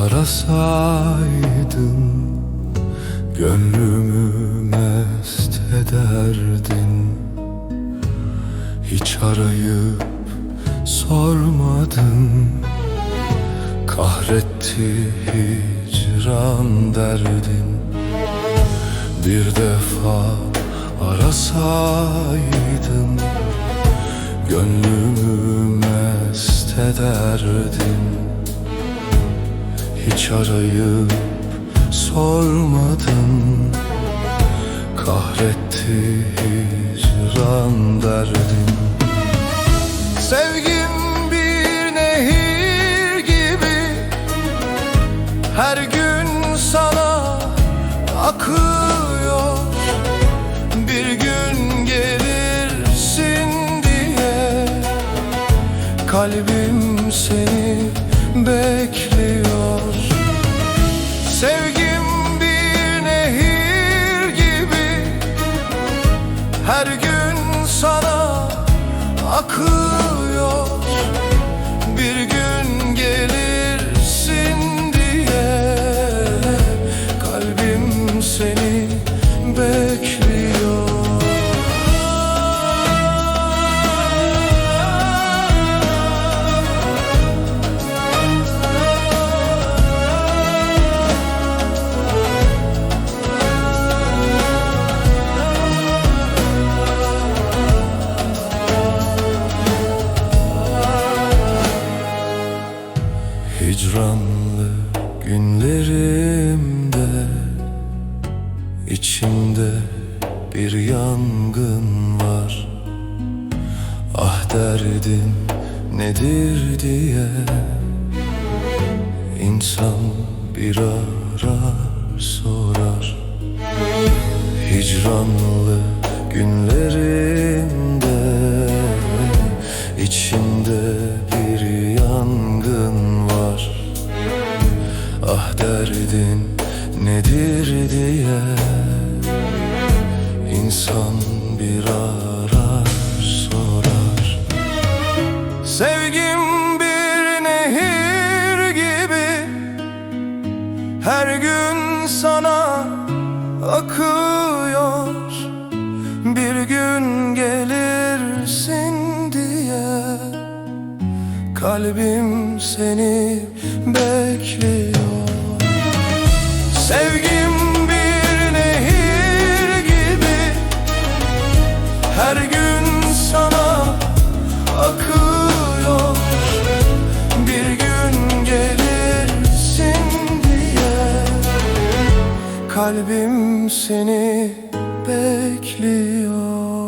arasaydın Gönlümü mest ederdin. Hiç arayıp sormadın. Kahretti hicran derdin. Bir defa arasaydın Gönlümü mest ederdin Hiç arayıp sormadın Kahretti hicran derdin Sevgim bir nehir gibi. Her gün sana akıyor. Bir gün gelirsin diye. Kalbim seni bekliyor Her gün sana akıyor Hicranlı günlerimde içimde bir yangın var. Ah derdin nedir diye insan bir arar sorar. Hicranlı günlerimde içimde bir yangın var. Ah derdin nedir diye insan bir arar sorar. Sevgim bir nehir gibi her gün sana akıyor Kalbim seni bekliyor. Sevgim bir nehir gibi. Her gün sana akıyor. Bir gün gelirsin diye. Kalbim seni bekliyor